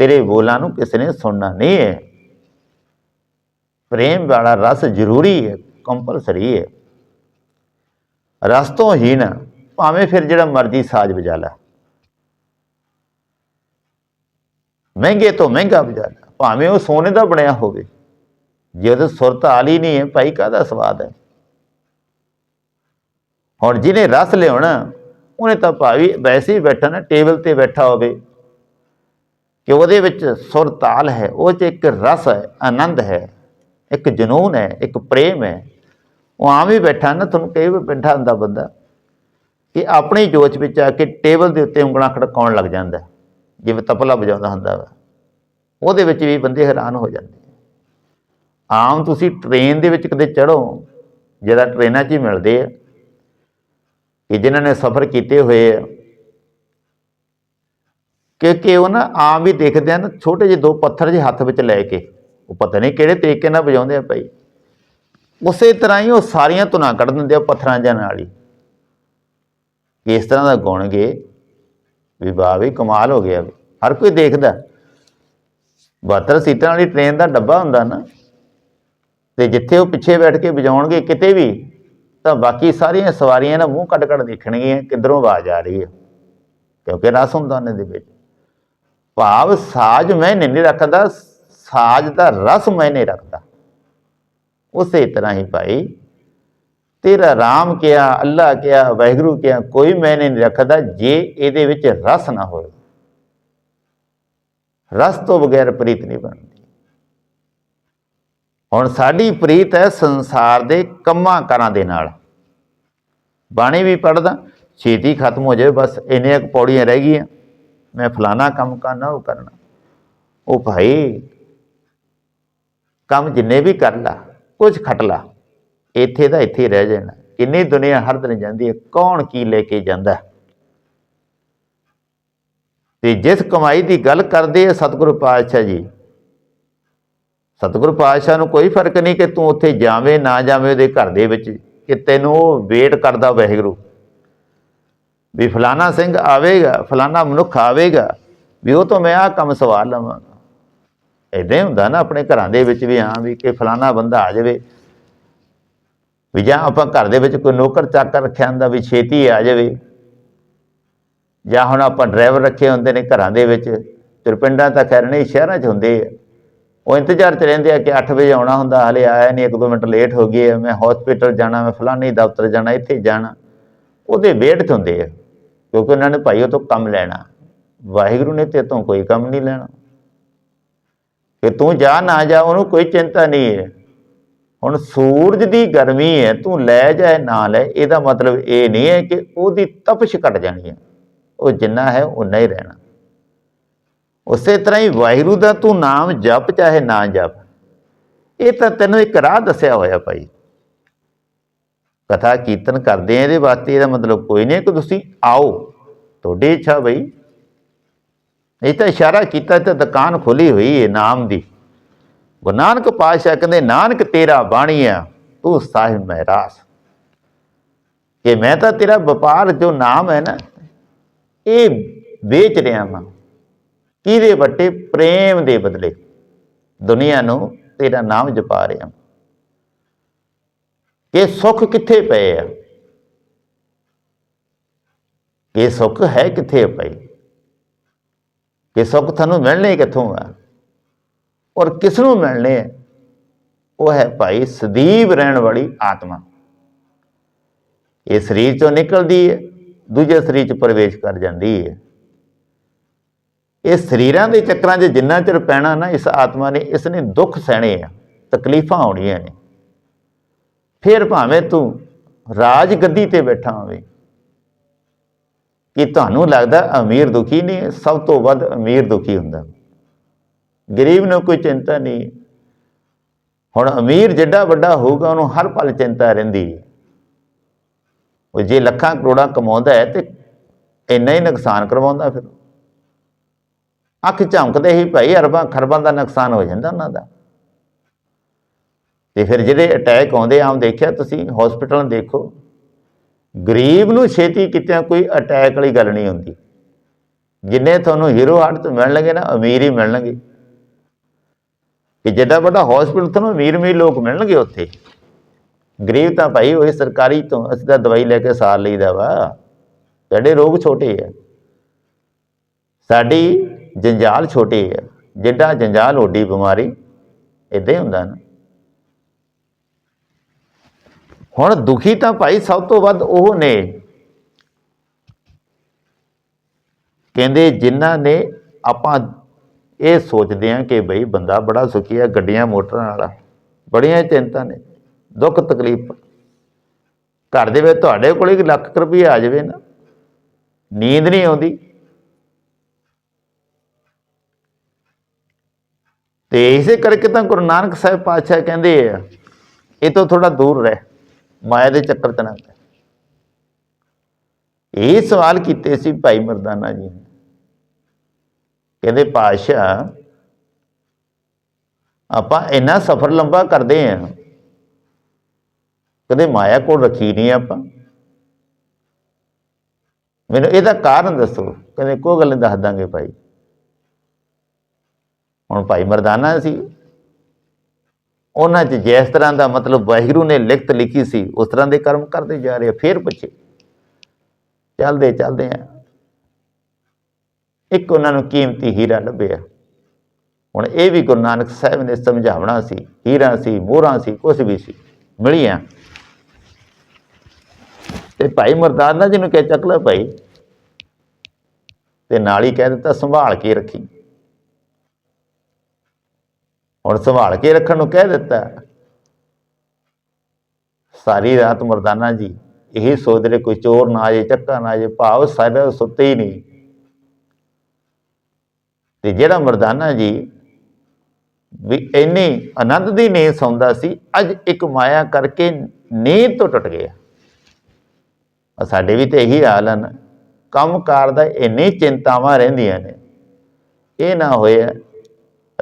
ਤੇਰੇ ਬੋਲਾਂ ਨੂੰ ਕਿਸੇ ਨੇ ਸੁਣਨਾ ਨਹੀਂ ਹੈ। ਪ੍ਰੇਮ ਵਾਲਾ ਰਸ ਜ਼ਰੂਰੀ ਹੈ ਕੰਪਲਸਰੀ ਹੈ। ਰਸ ਤੋਂ ਹੀ ਨਾ ਭਾਵੇਂ ਫਿਰ ਜਿਹੜਾ ਮਰਜ਼ੀ ਸਾਜ਼ ਵਜਾ ਲੈ। ਮਹਿੰਗੇ ਤੋਂ ਮਹਿੰਗਾ ਵਜਾ ਲੈ, ਭਾਵੇਂ ਉਹ ਸੋਨੇ ਦਾ ਬਣਿਆ ਹੋਵੇ। ਜੇ ਉਹਦੇ ਸੁਰ ਤਾਲ ਨਹੀਂ ਹੈ, ਭਾਈ ਕਾਹਦਾ ਸਵਾਦ ਹੈ? ਹੁਣ ਜਿਹਨੇ ਰਸ ਲਿਆਉਣਾ, ਉਹਨੇ ਤਾਂ ਭਾਵੇਂ ਵੈਸੇ ਹੀ ਬੈਠਾ ਨਾ, ਟੇਬਲ ਤੇ ਬੈਠਾ ਹੋਵੇ। ਕਿ ਉਹਦੇ ਵਿੱਚ ਸੁਰ ਤਾਲ ਹੈ ਉਹ 'ਚ ਇੱਕ ਰਸ ਹੈ ਆਨੰਦ ਹੈ ਇੱਕ ਜਨੂਨ ਹੈ ਇੱਕ ਪ੍ਰੇਮ ਹੈ। ਉਹ ਆਮ ਹੀ ਬੈਠਾ ਨਾ ਤੁਹਾਨੂੰ ਕਈ ਵਾਰ ਬੈਠਾ ਹੁੰਦਾ ਬੰਦਾ ਕਿ ਆਪਣੀ ਜੋਚ ਵਿੱਚ ਆ ਕੇ ਟੇਬਲ ਦੇ ਉੱਤੇ ਉਂਗਲਾਂ ਖੜਕਾਉਣ ਲੱਗ ਜਾਂਦਾ ਹੈ, ਜਿਵੇਂ ਤਪਲਾ ਵਜਾਉਂਦਾ ਹੁੰਦਾ ਵਾ। ਉਹਦੇ ਵਿੱਚ ਵੀ ਬੰਦੇ ਹੈਰਾਨ ਹੋ ਜਾਂਦੇ ਆਮ ਤੁਸੀਂ ਟ੍ਰੇਨ ਦੇ ਵਿੱਚ ਕਦੇ ਚੜੋ ਜਿਹੜਾ ਟ੍ਰੇਨਾਂ 'ਚ ਹੀ ਮਿਲਦੇ ਆ ਕਿ ਜਿਨ੍ਹਾਂ ਨੇ ਸਫ਼ਰ ਕੀਤੇ ਹੋਏ ਆ ਕਿਉਂਕਿ ਉਹ ਨਾ ਆਮ ਵੀ ਦੇਖਦੇ ਹਨ ਛੋਟੇ ਜਿਹੇ ਦੋ ਪੱਥਰ ਜਿਹੇ ਹੱਥ ਵਿੱਚ ਲੈ ਕੇ। ਉਹ ਪਤਾ ਨਹੀਂ ਕਿਹੜੇ ਤਰੀਕੇ ਨਾਲ ਵਜਾਉਂਦੇ ਆ ਭਾਈ। ਉਸੇ ਤਰ੍ਹਾਂ ਹੀ ਉਹ ਸਾਰੀਆਂ ਧੁਨਾਂ ਕੱਢ ਦਿੰਦੇ ਆ ਪੱਥਰਾਂ ਜਾਂ ਨਾਲ ਹੀ। ਇਸ ਤਰ੍ਹਾਂ ਦਾ ਗੁਣ ਗੇ, ਵੀ ਵਾਹ ਵੀ ਕਮਾਲ ਹੋ ਗਿਆ ਵੀ। ਹਰ ਕੋਈ ਦੇਖਦਾ। 72 ਸੀਟਾਂ ਵਾਲੀ ਟ੍ਰੇਨ ਦਾ ਡੱਬਾ ਹੁੰਦਾ ਨਾ, ਤੇ ਜਿੱਥੇ ਉਹ ਪਿੱਛੇ ਬੈਠ ਕੇ ਵਜਾਉਣਗੇ ਕਿਤੇ ਵੀ, ਤਾਂ ਬਾਕੀ ਸਾਰੀਆਂ ਸਵਾਰੀਆਂ ਨਾ ਮੂੰਹ ਕੱਢ ਕੱਢ ਦੇਖਣਗੀਆਂ ਕਿੱਧਰੋਂ ਆਵਾਜ਼ ਆ ਰਹੀ ਹੈ ਕਿਉਂਕਿ ਰਸ ਹੁੰਦਾ ਉਹਨਾਂ ਦੇ ਵਿੱਚ। ਭਾਵ ਸਾਜ ਮੈਂ ਨਹੀਂ ਰੱਖਦਾ, ਸਾਜ ਦਾ ਰਸ ਮੈਂ ਨਹੀਂ ਰੱਖਦਾ। ਉਸੇ ਤਰ੍ਹਾਂ ਹੀ ਭਾਈ, ਤੇਰਾ ਰਾਮ ਕਿਹਾ ਅੱਲਾ ਕਿਹਾ ਵਾਹਿਗੁਰੂ ਕਿਹਾ ਕੋਈ ਮੈਂ ਨਹੀਂ ਰੱਖਦਾ ਜੇ ਇਹਦੇ ਵਿੱਚ ਰਸ ਨਾ ਹੋਵੇ। ਰਸ ਤੋਂ ਬਗੈਰ ਪ੍ਰੀਤ ਨਹੀਂ ਬਣਦੀ। ਹੁਣ ਸਾਡੀ ਪ੍ਰੀਤ ਹੈ ਸੰਸਾਰ ਦੇ ਕੰਮਾਂ ਕਾਰਾਂ ਦੇ ਨਾਲ। ਬਾਣੀ ਵੀ ਪੜਦਾ ਛੇਤੀ ਖਤਮ ਹੋ ਜਾਵੇ, ਬਸ ਇੰਨੀਆਂ ਕੁ ਪੌੜੀਆਂ ਰਹਿ ਗਈਆਂ। ਮੈਂ ਫਲਾਣਾ ਕੰਮ ਕਰਨਾ, ਉਹ ਕਰਨਾ। ਉਹ ਭਾਈ, ਕੰਮ ਜਿੰਨੇ ਵੀ ਕਰ ਲਾ, ਕੁਝ ਖਟ ਲਾ, ਇੱਥੇ ਦਾ ਇੱਥੇ ਰਹਿ ਜਾਣਾ। ਕਿੰਨੀ ਦੁਨੀਆ ਹਰ ਦਿਨ ਜਾਂਦੀ ਹੈ, ਕੌਣ ਕੀ ਲੈ ਕੇ ਜਾਂਦਾ? ਤੇ ਜਿਸ ਕਮਾਈ ਦੀ ਗੱਲ ਕਰਦੇ ਆ ਸਤਿਗੁਰੂ ਪਾਤਸ਼ਾਹ ਜੀ, ਸਤਿਗੁਰੂ ਪਾਤਸ਼ਾਹ ਨੂੰ ਕੋਈ ਫ਼ਰਕ ਨਹੀਂ ਕਿ ਤੂੰ ਉੱਥੇ ਜਾਵੇਂ, ਨਾ ਜਾਵੇਂ ਉਹਦੇ ਘਰ ਦੇ ਵਿੱਚ, ਕਿ ਤੈਨੂੰ ਉਹ ਵੇਟ ਕਰਦਾ ਵਾਹਿਗੁਰੂ। ਵੀ ਫਲਾਣਾ ਸਿੰਘ ਆਵੇਗਾ ਫਲਾਣਾ ਮਨੁੱਖ ਆਵੇਗਾ, ਵੀ ਉਹ ਤੋਂ ਮੈਂ ਆਹ ਕੰਮ ਸਵਾਰ ਲਵਾਂਗਾ ਇਦਾਂ ਹੀ ਹੁੰਦਾ ਨਾ ਆਪਣੇ ਘਰਾਂ ਦੇ ਵਿੱਚ ਵੀ ਹਾਂ ਵੀ ਕਿ ਫਲਾਣਾ ਬੰਦਾ ਆ ਜਾਵੇ। ਵੀ ਜਾਂ ਆਪਾਂ ਘਰ ਦੇ ਵਿੱਚ ਕੋਈ ਨੌਕਰ ਚਾਕਰ ਰੱਖਿਆ ਹੁੰਦਾ ਵੀ ਛੇਤੀ ਆ ਜਾਵੇ। ਜਾਂ ਹੁਣ ਆਪਾਂ ਡਰਾਈਵਰ ਰੱਖੇ ਹੁੰਦੇ ਨੇ ਘਰਾਂ ਦੇ ਵਿੱਚ ਤੇ ਪਿੰਡਾਂ ਤਾਂ ਖੈਰ ਨਹੀਂ, ਸ਼ਹਿਰਾਂ 'ਚ ਹੁੰਦੇ ਆ। ਉਹ ਇੰਤਜ਼ਾਰ 'ਚ ਰਹਿੰਦੇ ਆ ਕਿ 8 ਵਜੇ ਆਉਣਾ ਹੁੰਦਾ, ਹਲੇ ਆਇਆ ਨਹੀਂ 1-2 ਮਿੰਟ ਲੇਟ ਹੋ ਗਏ ਆ, ਮੈਂ ਹਸਪੀਟਲ ਜਾਣਾ, ਮੈਂ ਫਲਾਣੀ ਦਫ਼ਤਰ ਜਾਣਾ, ਇੱਥੇ ਜਾਣਾ। ਉਹਦੇ ਵੇਟ 'ਚ ਹੁੰਦੇ ਆ। ਕਿਉਂਕਿ ਉਹਨਾਂ ਨੇ ਭਾਈ ਉਹ ਤੋਂ ਕੰਮ ਲੈਣਾ। ਵਾਹਿਗੁਰੂ ਨੇ ਤੇ ਤੋਂ ਕੋਈ ਕੰਮ ਨਹੀਂ ਲੈਣਾ। ਕਿ ਤੂੰ ਜਾ ਨਾ ਜਾ, ਉਹਨੂੰ ਕੋਈ ਚਿੰਤਾ ਨਹੀਂ ਹੈ। ਹੁਣ ਸੂਰਜ ਦੀ ਗਰਮੀ ਹੈ, ਤੂੰ ਲੈ ਜਾਏ ਨਾ ਲੈ, ਇਹਦਾ ਮਤਲਬ ਇਹ ਨਹੀਂ ਹੈ ਕਿ ਉਹਦੀ ਤਪਸ਼ ਘਟ ਜਾਣੀ ਹੈ। ਉਹ ਜਿੰਨਾ ਹੈ ਉਨਾ ਹੀ ਰਹਿਣਾ। ਉਸੇ ਤਰ੍ਹਾਂ ਹੀ ਵਾਹਿਗੁਰੂ ਦਾ ਤੂੰ ਨਾਮ ਜਪ, ਚਾਹੇ ਨਾ ਜਪ। ਇਹ ਤਾਂ ਤੈਨੂੰ ਇੱਕ ਰਾਹ ਦੱਸਿਆ ਹੋਇਆ ਭਾਈ। ਕਥਾ ਕੀਰਤਨ ਕਰਦੇ ਆ, ਇਹਦੇ ਵਾਸਤੇ ਇਹਦਾ ਮਤਲਬ ਕੋਈ ਨਹੀਂ ਕਿ ਤੁਸੀਂ ਆਓ। ਤੁਹਾਡੀ ਇੱਛਾ ਬਈ। ਇਹ ਤਾਂ ਇਸ਼ਾਰਾ ਕੀਤਾ ਤੇ ਦੁਕਾਨ ਖੁੱਲੀ ਹੋਈ ਹੈ ਨਾਮ ਦੀ। ਗੁਰੂ ਨਾਨਕ ਪਾਤਸ਼ਾਹ ਕਹਿੰਦੇ, ਨਾਨਕ, ਤੇਰਾ ਬਾਣੀ ਆ, ਤੂੰ ਸਾਹਿਬ ਮਹਿਰਾਸ ਕਿ ਮੈਂ ਤਾਂ ਤੇਰਾ ਵਪਾਰ ਜੋ ਨਾਮ ਹੈ ਨਾ, ਇਹ ਵੇਚ ਰਿਹਾ ਹਾਂ ਕਿਹਦੇ ਵੱਟੇ? ਪ੍ਰੇਮ ਦੇ ਬਦਲੇ ਦੁਨੀਆ ਨੂੰ ਤੇਰਾ ਨਾਮ ਜਪਾ ਰਿਹਾ ਕਿ ਸੁੱਖ ਕਿੱਥੇ ਪਏ ਆ? ਇਹ ਸੁੱਖ ਹੈ ਕਿੱਥੇ ਪਈ? ਕਿ ਸੁੱਖ ਤੁਹਾਨੂੰ ਮਿਲਣੇ ਕਿੱਥੋਂ ਆ? ਔਰ ਕਿਸ ਨੂੰ ਮਿਲਣੇ ਆ? ਉਹ ਹੈ ਭਾਈ ਸਦੀਵ ਰਹਿਣ ਵਾਲੀ ਆਤਮਾ। ਇਹ ਸਰੀਰ ਚੋਂ ਨਿਕਲਦੀ ਹੈ, ਦੂਜੇ ਸਰੀਰ ਚ ਪ੍ਰਵੇਸ਼ ਕਰ ਜਾਂਦੀ ਹੈ। ਇਹ ਸਰੀਰਾਂ ਦੇ ਚੱਕਰਾਂ 'ਚ ਜਿੰਨਾ ਚਿਰ ਪੈਣਾ ਨਾ, ਇਸ ਆਤਮਾ ਨੇ, ਇਸ ਨੇ ਦੁੱਖ ਸਹਿਣੇ ਆ, ਤਕਲੀਫਾਂ ਆਉਣੀਆਂ ਨੇ। ਫਿਰ ਭਾਵੇਂ ਤੂੰ ਰਾਜ ਗੱਦੀ ਤੇ ਬੈਠਾ ਹੋਵੇ ਕਿ ਤੁਹਾਨੂੰ ਲੱਗਦਾ ਅਮੀਰ ਦੁਖੀ ਨਹੀਂ? ਹੈ, ਸਭ ਤੋਂ ਵੱਧ ਅਮੀਰ ਦੁਖੀ ਹੁੰਦਾ। ਗਰੀਬ ਨੂੰ ਕੋਈ ਚਿੰਤਾ ਨਹੀਂ। ਹੁਣ ਅਮੀਰ ਜਿੱਡਾ ਵੱਡਾ ਹੋਊਗਾ ਉਹਨੂੰ ਹਰ ਪਲ ਚਿੰਤਾ ਰਹਿੰਦੀ ਹੈ। ਉਹ ਜੇ ਲੱਖਾਂ ਕਰੋੜਾਂ ਕਮਾਉਂਦਾ ਹੈ ਤੇ ਇੰਨਾ ਹੀ ਨੁਕਸਾਨ ਕਰਵਾਉਂਦਾ ਫਿਰ। ਅੱਖ ਝਮਕਦੇ ਹੀ ਭਾਈ ਅਰਬਾਂ ਖਰਬਾਂ ਦਾ ਨੁਕਸਾਨ ਹੋ ਜਾਂਦਾ ਉਹਨਾਂ ਦਾ। ਤੇ ਫਿਰ ਜਿਹੜੇ ਅਟੈਕ ਆਉਂਦੇ ਆਮ ਦੇਖਿਆ ਤੁਸੀਂ ਹਸਪੀਟਲ ਦੇਖੋ। ਗਰੀਬ ਨੂੰ ਛੇਤੀ ਕਿਤੇ ਕੋਈ ਅਟੈਕ ਵਾਲੀ ਗੱਲ ਨਹੀਂ ਹੁੰਦੀ। ਜਿੰਨੇ ਤੁਹਾਨੂੰ ਹੀਰੋ ਹਾਰਟ ਤੋਂ ਮਿਲਣਗੇ ਨਾ, ਅਮੀਰ ਹੀ ਮਿਲਣਗੇ ਕਿ ਜਿੱਡਾ ਵੱਡਾ ਹਸਪੀਟਲ ਤੁਹਾਨੂੰ ਅਮੀਰ ਅਮੀਰ ਲੋਕ ਮਿਲਣਗੇ ਉੱਥੇ। ਗਰੀਬ ਤਾਂ ਭਾਈ ਉਹੀ ਸਰਕਾਰੀ ਤੋਂ, ਅਸੀਂ ਤਾਂ ਦਵਾਈ ਲੈ ਕੇ ਸਾਰ ਲਈਦਾ ਵਾ। ਸਾਡੇ ਰੋਗ ਛੋਟੇ ਆ। ਸਾਡੀ ਜੰਜਾਲ ਛੋਟੀ ਆ। ਜਿੱਡਾ ਜੰਜਾਲ ਓਡੀ ਬਿਮਾਰੀ ਇਦਾਂ ਹੀ ਹੁੰਦਾ ਨਾ। ਹੁਣ ਦੁਖੀ ਤਾਂ ਭਾਈ ਸਭ ਤੋਂ ਵੱਧ ਉਹ ਨੇ। ਕਹਿੰਦੇ ਜਿਨ੍ਹਾਂ ਨੇ ਆਪਾਂ ਇਹ ਸੋਚਦੇ ਆ ਕਿ ਬਈ ਬੰਦਾ ਬੜਾ ਸੁਖੀ ਆ ਗੱਡੀਆਂ, ਮੋਟਰਾਂ ਵਾਲਾ। ਬੜੀਆਂ ਚਿੰਤਾ ਨੇ। ਦੁੱਖ ਤਕਲੀਫ। ਘਰ ਦੇ ਵਿੱਚ ਤੁਹਾਡੇ ਕੋਲ ਇੱਕ ਲੱਖ ਕੁ ਆ ਜਾਵੇ ਨਾ। ਨੀਂਦ ਨਹੀਂ ਆਉਂਦੀ। ਤੇ ਇਸੇ ਕਰਕੇ ਤਾਂ ਗੁਰੂ ਨਾਨਕ ਸਾਹਿਬ ਪਾਤਸ਼ਾਹ ਕਹਿੰਦੇ ਆ, ਇਹ ਤੋਂ ਥੋੜਾ ਦੂਰ ਰਹਿ। ਮਾਇਆ ਦੇ ਚੱਕਰ ਚ ਇਹ ਸਵਾਲ ਕੀਤੇ ਸੀ ਭਾਈ ਮਰਦਾਨਾ ਜੀ ਨੇ। ਕਹਿੰਦੇ, ਪਾਤਸ਼ਾਹ, ਆਪਾਂ ਇੰਨਾ ਸਫ਼ਰ ਲੰਬਾ ਕਰਦੇ ਆ। ਕਦੇ ਮਾਇਆ ਕੋਲ ਰੱਖੀ ਨਹੀਂ ਆਪਾਂ। ਮੈਨੂੰ ਇਹਦਾ ਕਾਰਨ ਦੱਸੋ। ਕਹਿੰਦੇ ਕੋਈ ਗੱਲ ਨਹੀਂ ਦੱਸ ਦਾਂਗੇ ਭਾਈ। ਹੁਣ ਭਾਈ ਮਰਦਾਨਾ ਸੀ। ਉਹਨਾਂ 'ਚ ਜਿਸ ਤਰ੍ਹਾਂ ਦਾ ਮਤਲਬ ਵਾਹਿਗੁਰੂ ਨੇ ਲਿਖਤ ਲਿਖੀ ਸੀ, ਉਸ ਤਰ੍ਹਾਂ ਦੇ ਕਰਮ ਕਰਦੇ ਜਾ ਰਹੇ ਆ। ਫੇਰ ਪੁੱਛੇ। ਚੱਲਦੇ ਚੱਲਦੇ ਆ। ਇੱਕ ਉਹਨਾਂ ਨੂੰ ਕੀਮਤੀ ਹੀਰਾ ਲੱਭਿਆ। ਹੁਣ ਇਹ ਵੀ ਗੁਰੂ ਨਾਨਕ ਸਾਹਿਬ ਨੇ ਸਮਝਾਉਣਾ ਸੀ, ਹੀਰਾ ਸੀ, ਮੋਹਰਾਂ ਸੀ ਕੁਝ ਵੀ ਸੀ, ਮਿਲੀਆਂ। ਤੇ ਭਾਈ ਮਰਦਾਨਾ ਜੀ ਨੂੰ ਕਹਿ, ਚੱਕ ਲੈ ਭਾਈ। ਤੇ ਨਾਲ ਹੀ ਕਹਿ ਦਿੱਤਾ, ਸੰਭਾਲ ਕੇ ਰੱਖੀ। ਹੁਣ ਸੰਭਾਲ ਕੇ ਰੱਖਣ ਨੂੰ ਕਹਿ ਦਿੱਤਾ। ਸਾਰੀ ਰਾਤ ਮਰਦਾਨਾ ਜੀ, ਇਹ ਸੋਚਦੇ ਰਹੇ, ਕੋਈ ਚੋਰ ਨਾ ਆ ਜਾਏ ਚੱਕਾ ਨਾ ਆ ਭਾਵ ਸਾਰਾ ਸੁੱਤੇ ਹੀ ਨਹੀਂ। ਤੇ ਜਿਹੜਾ ਮਰਦਾਨਾ ਜੀ ਵੀ ਇੰਨੀ ਆਨੰਦ ਦੀ ਨੀਂਦ ਸੌਂਦਾ ਸੀ, ਅੱਜ ਇੱਕ ਮਾਇਆ ਕਰਕੇ ਨੀਂਦ ਤੋਂ ਟੁੱਟ ਗਿਆ। ਸਾਡੇ ਵੀ ਤੇ ਇਹੀ ਹਾਲ ਹਨ। ਕੰਮਕਾਰ ਦਾ ਇੰਨੀ ਚਿੰਤਾਵਾਂ ਰਹਿੰਦੀਆਂ ਨੇ। ਇਹ ਨਾ ਹੋਇਆ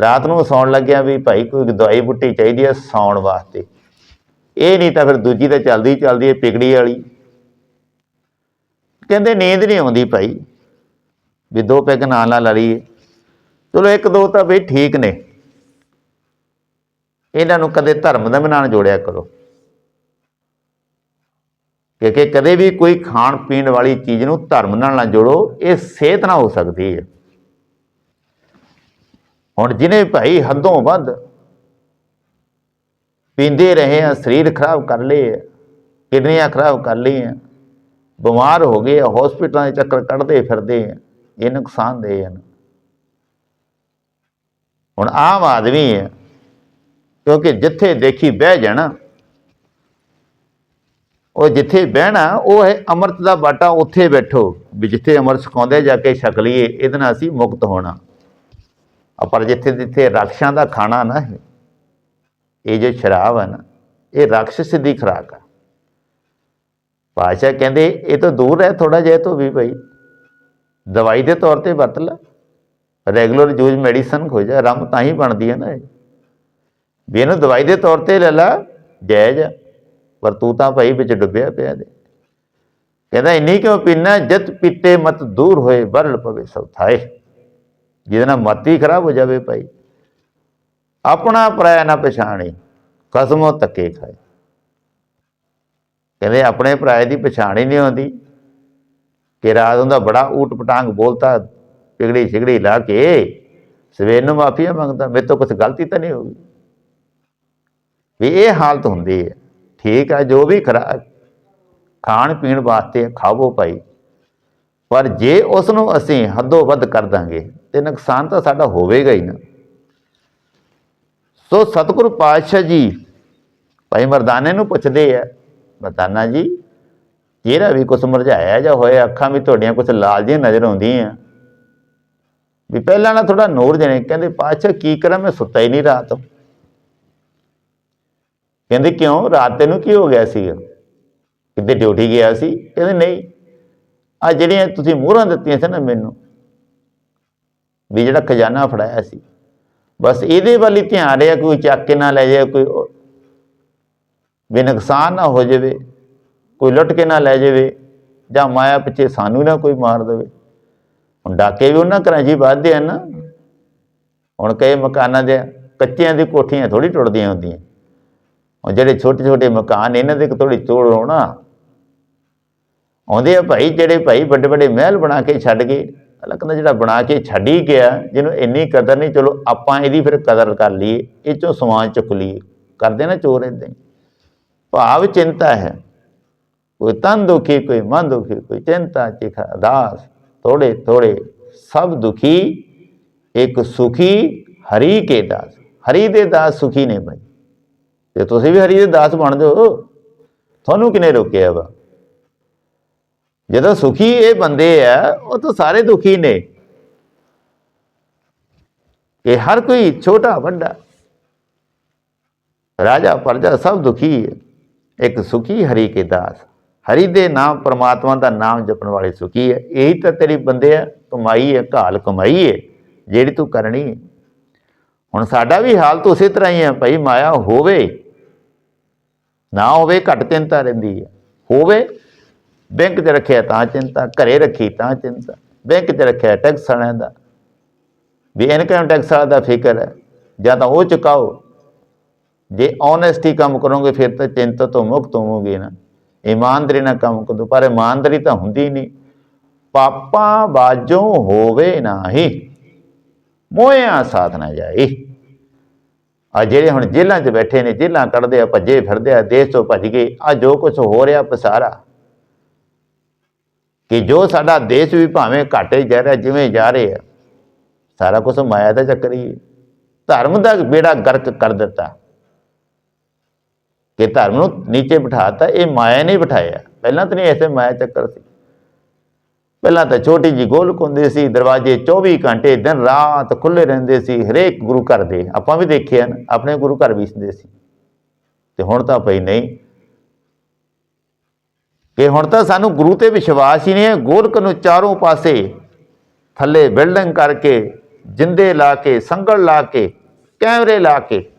ਰਾਤ ਨੂੰ ਸੌਣ ਲੱਗਿਆ ਵੀ ਭਾਈ ਕੋਈ ਦਵਾਈ ਬੁੱਟੀ ਚਾਹੀਦੀ ਹੈ ਸੌਣ ਵਾਸਤੇ। ਇਹ ਨਹੀਂ ਤਾਂ ਫਿਰ ਦੂਜੀ ਤਾਂ ਚੱਲਦੀ ਚੱਲਦੀ ਹੈ ਪਿਗੜੀ ਵਾਲੀ। ਕਹਿੰਦੇ ਨੀਂਦ ਨਹੀਂ ਆਉਂਦੀ ਭਾਈ, ਵੀ ਦੋ ਪੈਗ ਨਾਲ ਨਾਲ ਲੜੀਏ। ਚਲੋ ਇੱਕ ਦੋ ਤਾਂ ਵੀ ਠੀਕ ਨੇ। ਇਹਨਾਂ ਨੂੰ ਕਦੇ ਧਰਮ ਦਾ ਵੀ ਨਾਲ ਜੋੜਿਆ ਕਰੋ। ਕਿਉਂਕਿ ਕਦੇ ਵੀ ਕੋਈ ਖਾਣ ਪੀਣ ਵਾਲੀ ਚੀਜ਼ ਨੂੰ ਧਰਮ ਨਾਲ ਨਾ ਜੋੜੋ, ਇਹ ਸਿਹਤ ਨਾਲ ਹੋ ਸਕਦੀ ਹੈ ਹੁਣ ਜਿਹਨੇ ਭਾਈ ਹੱਦੋਂ ਵੱਧ ਪੀਂਦੇ ਰਹੇ ਆ, ਸਰੀਰ ਖਰਾਬ ਕਰ ਲਏ ਕਿਡਨੀਆਂ ਖਰਾਬ ਕਰ ਲਈਆਂ, ਬਿਮਾਰ ਹੋ ਗਏ ਆ ਹਸਪੀਟਲਾਂ ਦੇ ਚੱਕਰ ਕੱਢਦੇ ਫਿਰਦੇ ਆ, ਇਹ ਨੁਕਸਾਨਦੇਹ ਹਨ। ਹੁਣ ਆਮ ਆਦਮੀ ਹੈ ਕਿਉਂਕਿ ਜਿੱਥੇ ਦੇਖੀ ਬਹਿ ਜਾਣਾ, ਉਹ ਜਿੱਥੇ ਬਹਿਣਾ, ਉਹ ਹੈ ਅੰਮ੍ਰਿਤ ਦਾ ਬਾਟਾ ਉੱਥੇ ਬੈਠੋ, ਵੀ ਜਿੱਥੇ ਅੰਮ੍ਰਿਤ ਸਿਖਾਉਂਦੇ ਜਾ ਕੇ ਛਕ ਲਈਏ, ਇਹਦੇ ਨਾਲ ਅਸੀਂ ਮੁਕਤ ਹੋਣਾ। ਪਰ ਜਿੱਥੇ ਜਿੱਥੇ ਰਾਖਸ਼ਾਂ ਦਾ ਖਾਣਾ ਨਾ ਹੈ, ਇਹ ਜੋ ਸ਼ਰਾਬ ਹੈ ਨਾ, ਇਹ ਰਾਖਸ਼ ਦੀ ਖੁਰਾਕ ਆ। ਪਾਸ਼ਾ ਕਹਿੰਦੇ, ਇਹ ਤਾਂ ਦੂਰ ਰਹਿ ਥੋੜਾ ਜਿਹਾ ਤੋਂ ਵੀ ਭਾਈ ਦਵਾਈ ਦੇ ਤੌਰ ਤੇ ਵਰਤ ਲੈ। ਰੈਗੂਲਰ ਯੂਜ਼ ਮੈਡੀਸਨ ਹੋ ਜਾ ਰਮ ਤਾਂ ਹੀ ਬਣਦੀ ਹੈ ਨਾ ਇਹ। ਵੀ ਇਹਨੂੰ ਦਵਾਈ ਦੇ ਤੌਰ ਤੇ ਲੈ ਲਾ, ਜਾਇਜ਼ ਆ। ਪਰ ਤੂੰ ਤਾਂ ਭਾਈ ਵਿੱਚ ਡੁੱਬਿਆ ਪਿਆ ਦੇ। ਕਹਿੰਦਾ, ਇੰਨੀ ਕਿਉਂ ਪੀਨਾ ਜਤ ਪੀਤੇ ਮਤ ਦੂਰ ਹੋਏ ਬਰਲ ਪਵੇ ਸਭ ਥਾਏ। ਜਿਹਦੇ ਨਾਲ ਮਤ ਹੀ ਖਰਾਬ ਹੋ ਜਾਵੇ ਭਾਈ। ਆਪਣਾ ਪਰਾਇਆ ਨਾ ਪਛਾਣੇ, ਕਸਮੋਂ ਤੱਕੇ ਖਾਏ। ਕਹਿੰਦੇ ਆਪਣੇ ਪਰਾਏ ਦੀ ਪਛਾਣ ਹੀ ਨਹੀਂ ਆਉਂਦੀ ਕਿ ਰਾਤ ਹੁੰਦਾ ਬੜਾ ਊਟ ਪਟਾਂਗ ਬੋਲਤਾ ਪਿਗੜੀ ਛਿਗੜੀ ਲਾ ਕੇ, ਸਵੇਰ ਨੂੰ ਮਾਫੀਆ ਮੰਗਦਾ। ਮੇਰੇ ਤੋਂ ਕੁਝ ਗਲਤੀ ਤਾਂ ਨਹੀਂ ਹੋ ਗਈ। ਵੀ ਇਹ ਹਾਲਤ ਹੁੰਦੀ ਹੈ। ਠੀਕ ਹੈ, ਜੋ ਵੀ ਖਰਾ ਖਾਣ ਪੀਣ ਵਾਸਤੇ ਖਾਵੋ ਭਾਈ। ਪਰ ਜੇ ਉਸ ਨੂੰ ਅਸੀਂ ਹੱਦੋਂ ਵੱਧ ਕਰ ਦਾਂਗੇ, ਤੇ ਨੁਕਸਾਨ ਤਾਂ ਸਾਡਾ ਹੋਵੇਗਾ ਹੀ ਨਾ। ਸੋ ਸਤਿਗੁਰੂ ਪਾਤਸ਼ਾਹ ਜੀ ਭਾਈ ਮਰਦਾਨੇ ਨੂੰ ਪੁੱਛਦੇ ਆ, ਮਰਦਾਨਾ ਜੀ ਜਿਹੜਾ ਵੀ ਕੁਛ ਮੁਰਝਾਇਆ ਜਾਂ ਹੋਇਆ, ਅੱਖਾਂ ਵੀ ਤੁਹਾਡੀਆਂ ਕੁਛ ਲਾਲ ਜਿਹੀਆਂ ਨਜ਼ਰ ਆਉਂਦੀਆਂ। ਵੀ ਪਹਿਲਾਂ ਨਾ ਥੋੜਾ ਨੂਰ ਜਣੇ ਕਹਿੰਦੇ ਪਾਤਸ਼ਾਹ ਕੀ ਕਰਾਂ, ਮੈਂ ਸੁੱਤਾ ਹੀ ਨਹੀਂ ਰਾਤ। ਕਹਿੰਦੇ ਕਿਉਂ? ਰਾਤ ਤੈਨੂੰ ਕੀ ਹੋ ਗਿਆ ਸੀਗਾ? ਕਿਤੇ ਡਿਊਟੀ ਗਿਆ ਸੀ? ਕਹਿੰਦੇ ਨਹੀਂ ਆ ਜਿਹੜੀਆਂ ਤੁਸੀਂ ਮੋਹਰਾਂ ਦਿੱਤੀਆਂ ਸੀ ਨਾ ਮੈਨੂੰ, ਵੀ ਜਿਹੜਾ ਖਜ਼ਾਨਾ ਫੜਾਇਆ ਸੀ, ਬਸ ਇਹਦੇ ਵੱਲ ਹੀ ਧਿਆਨ ਰਿਹਾ, ਕੋਈ ਚੱਕ ਕੇ ਨਾ ਲੈ ਜਾਏ, ਕੋਈ ਵੀ ਨੁਕਸਾਨ ਨਾ ਹੋ ਜਾਵੇ, ਕੋਈ ਲੁੱਟ ਕੇ ਨਾ ਲੈ ਜਾਵੇ, ਜਾਂ ਮਾਇਆ ਪਿੱਛੇ ਸਾਨੂੰ ਨਾ ਕੋਈ ਮਾਰ ਦੇਵੇ। ਹੁਣ ਡਾਕੇ ਵੀ ਉਹਨਾਂ ਘਰਾਂ 'ਚ ਹੀ ਵੱਧਦੇ ਆ ਨਾ। ਹੁਣ ਕਈ ਮਕਾਨਾਂ ਦੇ ਕੱਚਿਆਂ ਦੀ ਕੋਠੀਆਂ ਥੋੜੀ ਟੁੱਟਦੀਆਂ ਹੁੰਦੀਆਂ। ਹੁਣ ਜਿਹੜੇ ਛੋਟੇ ਛੋਟੇ ਮਕਾਨ, ਇਹਨਾਂ ਦੇ ਥੋੜੀ ਤੋੜ ਹੋਣਾ। ਆਉਂਦੇ ਆ ਭਾਈ, ਜਿਹੜੇ ਭਾਈ ਵੱਡੇ ਵੱਡੇ ਮਹਿਲ ਬਣਾ ਕੇ ਛੱਡ ਗਏ। ਅਲਾ ਕਹਿੰਦਾ ਜਿਹੜਾ ਬਣਾ ਕੇ ਛੱਡ ਹੀ ਗਿਆ, ਜਿਹਨੂੰ ਇੰਨੀ ਕਦਰ ਨਹੀਂ, ਚਲੋ ਆਪਾਂ ਇਹਦੀ ਫਿਰ ਕਦਰ ਕਰ ਲਈਏ, ਇਹ ਚੋਂ ਸਮਾਨ ਚੁੱਕ ਲਈਏ। ਕਰਦੇ ਨਾ ਚੋਰ ਏਦਾਂ ਭਾਵ ਚਿੰਤਾ ਹੈ। ਕੋਈ ਤਨ ਦੁਖੀ, ਕੋਈ ਮਨ ਦੁਖੀ, ਕੋਈ ਚਿੰਤਾ, ਚਿਖਾ, ਦਾਸ, ਥੋੜੇ ਥੋੜੇ, ਸਭ ਦੁਖੀ। ਇੱਕ ਸੁਖੀ ਹਰੀ ਕੇ ਦਾਸ। ਹਰੀ ਦੇ ਦਾਸ ਸੁਖੀ ਨੇ ਭਾਈ। ਤੇ ਤੁਸੀਂ ਵੀ ਹਰੀ ਦੇ ਦਾਸ ਬਣ ਜਾਓ ਤੁਹਾਨੂੰ ਕਿਨੇ ਰੋਕਿਆ ਵਾ? ਜਦੋਂ ਸੁਖੀ ਇਹ ਬੰਦੇ ਆ, ਉਹ ਤਾਂ ਸਾਰੇ ਦੁਖੀ ਨੇ। ਇਹ ਹਰ ਕੋਈ ਛੋਟਾ ਵੱਡਾ। ਰਾਜਾ ਪ੍ਰਜਾ ਸਭ ਦੁਖੀ ਹੈ। ਇੱਕ ਸੁਖੀ ਹਰੀ ਕੇ ਦਾਸ। ਹਰੀ ਦੇ ਨਾਮ ਪ੍ਰਮਾਤਮਾ ਦਾ ਨਾਮ ਜਪਣ ਵਾਲੇ ਸੁਖੀ ਹੈ। ਇਹੀ ਤਾਂ ਤੇਰੀ ਬੰਦੇ ਆ, ਕਮਾਈ ਹੈ, ਘਾਲ ਕਮਾਈ ਹੈ, ਜਿਹੜੀ ਤੂੰ ਕਰਨੀ ਹੈ। ਹੁਣ ਸਾਡਾ ਵੀ ਹਾਲ ਤਾਂ ਉਸੇ ਤਰ੍ਹਾਂ ਹੀ ਹੈ ਭਾਈ ਮਾਇਆ ਹੋਵੇ, ਨਾ ਹੋਵੇ ਘੱਟ ਚਿੰਤਾ ਰਹਿੰਦੀ ਹੈ। ਹੋਵੇ ਬੈਂਕ 'ਚ ਰੱਖਿਆ ਤਾਂ ਚਿੰਤਾ, ਘਰੇ ਰੱਖੀ ਤਾਂ ਚਿੰਤਾ। ਬੈਂਕ 'ਚ ਰੱਖਿਆ ਟੈਕਸ ਵਾਲਿਆਂ ਦਾ। ਵੀ ਇਨਕਮ ਟੈਕਸ ਵਾਲਾ ਦਾ ਫਿਕਰ ਹੈ? ਜਾਂ ਤਾਂ ਉਹ ਚੁਕਾਓ। ਜੇ ਓਨੈਸਟੀ ਕੰਮ ਕਰੋਗੇ, ਫਿਰ ਤਾਂ ਚਿੰਤਾ ਤੋਂ ਮੁਕਤ ਹੋਵੋਗੇ ਨਾ। ਇਮਾਨਦਾਰੀ ਨਾਲ ਕੰਮ ਕਰੋ, ਪਰ ਇਮਾਨਦਾਰੀ ਤਾਂ ਹੁੰਦੀ ਨਹੀਂ। ਪਾਪਾਂ ਬਾਝੋਂ ਹੋਵੇ ਨਾਹੀ ਮੋਇਆ ਸਾਥ ਨਾ ਜਾਈ। ਆ ਜਿਹੜੇ ਹੁਣ ਜੇਲ੍ਹਾਂ 'ਚ ਬੈਠੇ ਨੇ, ਜੇਲ੍ਹਾਂ ਕੱਢਦੇ ਆ, ਭੱਜੇ ਫਿਰਦੇ ਆ, ਦੇਸ਼ ਤੋਂ ਭੱਜ ਗਏ, ਆ ਜੋ ਕੁਝ ਹੋ ਰਿਹਾ, ਪਸਾਰਾ। ਕਿ ਜੋ ਸਾਡਾ ਦੇਸ਼ ਵੀ ਭਾਵੇਂ ਘਾਟੇ ਜਾ ਰਿਹਾ, ਜਿਵੇਂ ਜਾ ਰਿਹਾ ਸਾਰਾ ਕੁਝ ਮਾਇਆ ਦਾ ਚੱਕਰ ਹੀ ਹੈ। ਧਰਮ ਦਾ ਬੇੜਾ ਗਰਕ ਕਰ ਦਿੱਤਾ। ਕਿ ਧਰਮ ਨੂੰ ਨੀਚੇ ਬਿਠਾਤਾ, ਇਹ ਮਾਇਆ ਨੇ ਬਿਠਾਇਆ। ਪਹਿਲਾਂ ਤਾਂ ਨਹੀਂ ਐਸੇ ਮਾਇਆ ਚੱਕਰ ਸੀ। ਪਹਿਲਾਂ ਤਾਂ ਛੋਟੀ ਜੀ ਗੋਲਕ ਹੁੰਦੀ ਸੀ, ਦਰਵਾਜ਼ੇ 24 ਘੰਟੇ ਦਿਨ ਰਾਤ ਖੁੱਲੇ ਰਹਿੰਦੇ ਸੀ, ਹਰੇਕ ਗੁਰੂ ਘਰ ਦੇ, ਆਪਾਂ ਵੀ ਦੇਖਿਆ ਨਾ ਆਪਣੇ ਗੁਰੂ ਘਰ ਵੀ ਹੁੰਦੇ ਸੀ। ਤੇ ਹੁਣ ਤਾਂ ਪਈ ਨਹੀਂ ਕਿ ਹੁਣ ਤਾਂ ਸਾਨੂੰ ਗੁਰੂ ਤੇ ਵਿਸ਼ਵਾਸ ਹੀ ਨਹੀਂ ਹੈ। ਗੋਲਕ ਨੂੰ ਚਾਰੋਂ ਪਾਸੇ ਥੱਲੇ ਬਿਲਡਿੰਗ ਕਰਕੇ ਜਿੰਦੇ ਲਾ ਕੇ ਸੰਗਲ ਲਾ ਕੇ ਕੈਮਰੇ ਲਾ ਕੇ।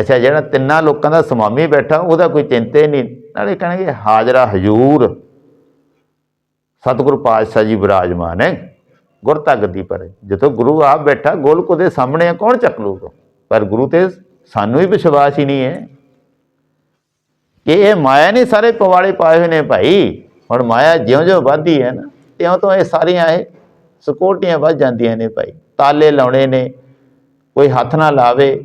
ਅੱਛਾ ਜਿਹੜਾ ਤਿੰਨਾਂ ਲੋਕਾਂ ਦਾ ਸਮਾਮੀ ਬੈਠਾ ਉਹਦਾ ਕੋਈ ਚਿੰਤਾ ਹੀ ਨਹੀਂ। ਨਾਲੇ ਕਹਿਣਗੇ ਹਾਜ਼ਰਾ ਹਜੂਰ। ਸਤਿਗੁਰੂ ਪਾਤਸ਼ਾਹ ਜੀ ਵਿਰਾਜਮਾਨ ਹੈ। ਗੁਰਤਾ ਗੱਦੀ ਪਰ। ਜਦੋਂ ਗੁਰੂ ਆਪ ਬੈਠਾ ਗੋਲਕ ਉਹਦੇ ਸਾਹਮਣੇ ਆ, ਕੌਣ ਚੱਕ ਲੂਗਾ ਪਰ ਗੁਰੂ ਤੇ ਸਾਨੂੰ ਹੀ ਵਿਸ਼ਵਾਸ ਹੀ ਨਹੀਂ ਹੈ। ਕਿ ਇਹ ਮਾਇਆ ਨੇ ਸਾਰੇ ਪਵਾੜੇ ਪਾਏ ਹੋਏ ਨੇ ਭਾਈ। ਹੁਣ ਮਾਇਆ ਜਿਉਂ-ਜਿਉਂ ਵੱਧਦੀ ਹੈ ਨਾ ਤਿਉਂ ਤੋਂ ਇਹ ਸਾਰੀਆਂ ਇਹ ਸਕੋਟੀਆਂ ਵੱਧ ਜਾਂਦੀਆਂ ਨੇ ਭਾਈ। ਤਾਲੇ ਲਾਉਣੇ ਨੇ, ਕੋਈ ਹੱਥ ਨਾ ਲਾਵੇ।